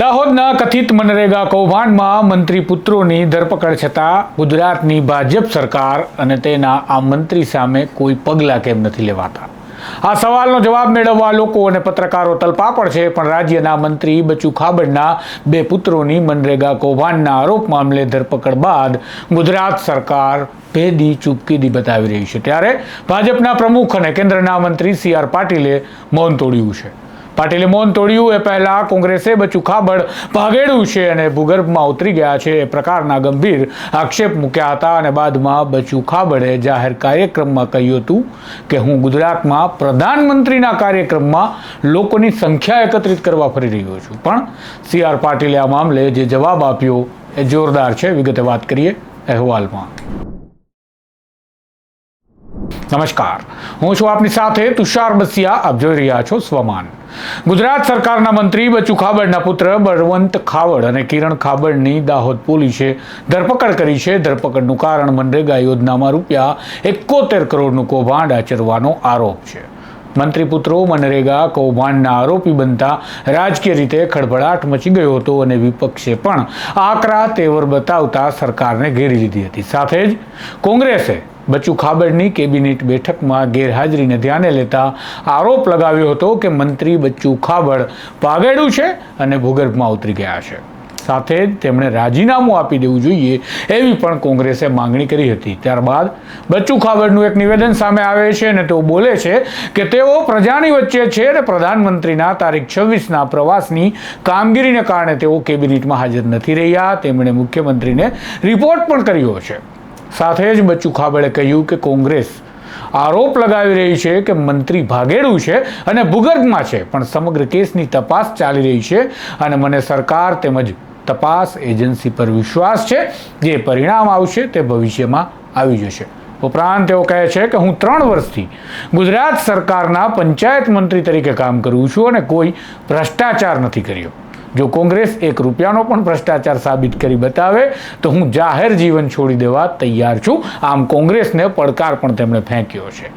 દાહોદના કથિત મનરેગા કૌભાંડમાં મંત્રી પુત્રોની ધરપકડ છતાં ગુજરાતની ભાજપ સરકાર અને તેના આ મંત્રી સામે કોઈ પગલાં કેમ નથી લેવાતા? આ સવાલનો જવાબ મેળવવા લોકો અને પત્રકારો તલપાપડ છે, પણ રાજ્યના મંત્રી બચુ ખાબડના બે પુત્રોની મનરેગા કૌભાંડના આરોપ મામલે ધરપકડ બાદ ગુજરાત સરકાર ભેદી ચૂપકીદી બતાવી રહી છે. ત્યારે ભાજપના પ્રમુખ અને કેન્દ્રના મંત્રી સી આર પાટીલે મૌન તોડ્યું છે. પાટીલે મૌન તોડ્યું. એ પહેલા કોંગ્રેસે બચુ ખાબડ ભાગેડ્યું છે અને ભૂગર્ભમાં ઉતરી ગયા છે એ પ્રકારના ગંભીર આક્ષેપ મૂક્યા હતા અને બાદમાં બચુ ખાબડે જાહેર કાર્યક્રમમાં કહ્યું હતું કે હું ગુજરાતમાં પ્રધાનમંત્રીના કાર્યક્રમમાં લોકોની સંખ્યા એકત્રિત કરવા ફરી રહ્યો છું. પણ સી આર પાટીલે આ મામલે જે જવાબ આપ્યો એ જોરદાર છે. વિગતે વાત કરીએ અહેવાલમાં. નમસ્કાર. હું છું આપની સાથે તુષાર બસિયા. આપ જોઈ રહ્યા છો સ્વમાન. ગુજરાત સરકારના મંત્રી બચુ ખાબડના પુત્ર બળવંત ખાવડ અને કિરણ ખાબડની દાહોદ પોલીસે ધરપકડ કરી છે. ધરપકડનું કારણ મનરેગા યોજનામાં રૂપિયા એકોતેર કરોડનું કૌભાંડ આચરવાનો આરોપ છે. મંત્રી પુત્રો મનરેગા કૌભાંડના આરોપી બનતા રાજકીય રીતે ખળભળાટ મચી ગયો હતો અને વિપક્ષે પણ આકરા તેવર બતાવતા સરકારને ઘેરી લીધી હતી. સાથે જ કોંગ્રેસે બચુ ખાબડની કેબિનેટ બેઠકમાં ગેરહાજરીને ધ્યાને લેતા આરોપ લગાવ્યો હતો કે મંત્રી બચ્ચુ ખાબડ પાગેડું છે અને ભૂગર્ભમાં ઉતરી ગયા છે. સાથે જ તેમણે રાજીનામું આપી દેવું જોઈએ એવી પણ કોંગ્રેસે માંગણી કરી હતી. ત્યારબાદ બચ્ચુ ખાબડનું એક નિવેદન સામે આવે છે અને તેઓ બોલે છે કે તેઓ પ્રજાની વચ્ચે છે અને પ્રધાનમંત્રીના તારીખ છવ્વીસના પ્રવાસની કામગીરીને કારણે તેઓ કેબિનેટમાં હાજર નથી રહ્યા. તેમણે મુખ્યમંત્રીને રિપોર્ટ પણ કર્યો છે. સાથે જ બચ્ચુ ખાબડે કહ્યું કે કોંગ્રેસ આરોપ લગાવી રહી છે કે મંત્રી ભાગેડું છે અને ભૂગર્ભમાં છે, પણ સમગ્ર કેસની તપાસ ચાલી રહી છે અને મને સરકાર તેમજ તપાસ એજન્સી પર વિશ્વાસ છે જે પરિણામ આવશે તે ભવિષ્યમાં આવી જશે. ઉપરાંત તેઓ કહે છે કે હું ત્રણ વર્ષથી ગુજરાત સરકારના પંચાયત મંત્રી તરીકે કામ કરું છું અને કોઈ ભ્રષ્ટાચાર નથી કર્યો. જો કોંગ્રેસ એક રૂપિયાનો પણ ભ્રષ્ટાચાર સાબિત કરી બતાવે, તો હું જાહેર જીવન છોડી દેવા તૈયાર છું. આમ કોંગ્રેસને પડકાર પણ તેમણે ફેંક્યો છે.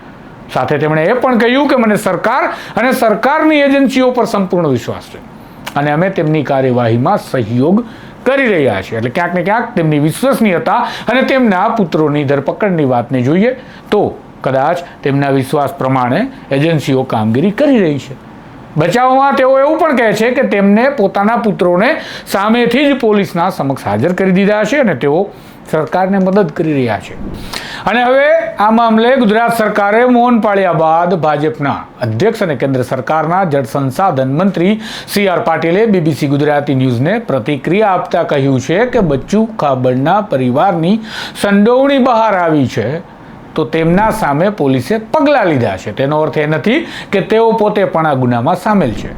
સાથે તેમણે એ પણ કહ્યું કે મને સરકાર અને સરકારની એજન્સીઓ પર સંપૂર્ણ વિશ્વાસ છે. અને અમે તેમની કાર્યવાહીમાં સહયોગ કરી રહ્યા છીએ. એટલે ક્યાંક ને ક્યાંક તેમની વિશ્વસનીયતા અને તેમના પુત્રોની ધરપકડની વાતને જોઈએ, તો કદાચ તેમના વિશ્વાસ પ્રમાણે એજન્સીઓ કામગીરી કરી રહી છે. બચાવમાં તેઓ એવું પણ કહે છે કે તેમને પોતાના પુત્રોને સામેથી જ પોલીસના સમક્ષ હાજર કરી દીધા છે અને તેઓ સરકારને મદદ કરી રહ્યા છે. અને હવે આ મામલે ગુજરાત સરકારે મૌન પાળ્યા બાદ ભાજપના અધ્યક્ષ અને કેન્દ્ર સરકારના જળ સંસાધન મંત્રી સી આર પાટીલે બીબીસી ગુજરાતી ન્યૂઝને પ્રતિક્રિયા આપતા કહ્યું છે કે બચ્ચુ ખાબડના પરિવારની સંડોવણી બહાર આવી છે તો તેમના સામે પોલીસે પગલાં લીધા છે. તેનો અર્થ એ નથી કે તેઓ પોતે પણ આ ગુનામાં સામેલ છે.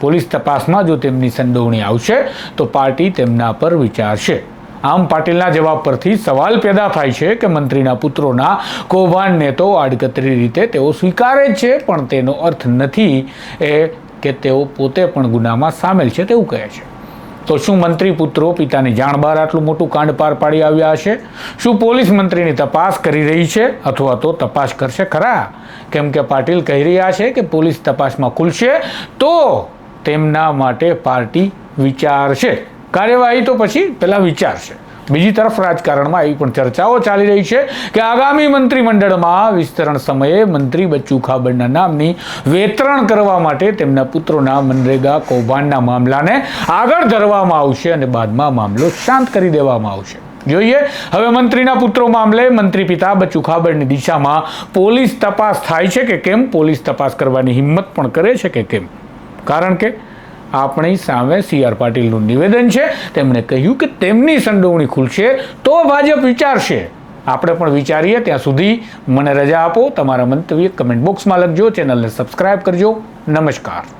પોલીસ તપાસમાં જો તેમની સંડોવણી આવશે, તો પાર્ટી તેમના પર વિચારશે. આમ પાટીલના જવાબ પરથી સવાલ પેદા થાય છે કે મંત્રીના પુત્રોના કૌભાંડને તો આડકતરી રીતે તેઓ સ્વીકારે છે, પણ તેનો અર્થ નથી એ કે તેઓ પોતે પણ ગુનામાં સામેલ છે તેવું કહે છે. તો શું મંત્રી પુત્રો, પિતાની જાણ બહાર આટલું મોટું કાંડ પાર પાડી આવ્યા હશે? શું પોલીસ મંત્રીની તપાસ કરી રહી છે? અથવા તો તપાસ કરશે? ખરા. કેમ કે પાટીલ કહી રહ્યા છે કે પોલીસ તપાસમાં ખુલશે તો તેમના માટે પાર્ટી વિચારશે. કાર્યવાહી તો પછી પહેલાં વિચારશે. બીજી તરફ રાજકારણમાં એવી પણ ચર્ચાઓ ચાલી રહી છે કે આગામી મંત્રીમંડળમાં વિસ્તરણ સમયે મંત્રી બચ્ચુ ખાબડના નામની વેતરણ કરવા માટે તેમના પુત્રોના મનરેગા કૌભાંડના મામલાને આગળ ધરવામાં આવશે અને બાદમાં મામલો શાંત કરી દેવામાં આવશે. જોઈએ, હવે મંત્રીના પુત્રો મામલે મંત્રી પિતા બચ્ચુ ખાબડની દિશામાં પોલીસ તપાસ થાય છે કે કેમ? પોલીસ તપાસ કરવાની હિંમત પણ કરે છે કે કેમ? કારણ કે આપણી સામે સી આર પાટીલનું નિવેદન છે. તેમણે કહ્યું કે તેમની સંડોવણી ખુલશે તો ભાજપ વિચારશે. આપણે પણ વિચારીએ ત્યાં સુધી મને રજા આપો. તમારા મંતવ્ય કમેન્ટ બોક્સમાં લખજો. ચેનલને સબસ્ક્રાઇબ કરજો. નમસ્કાર.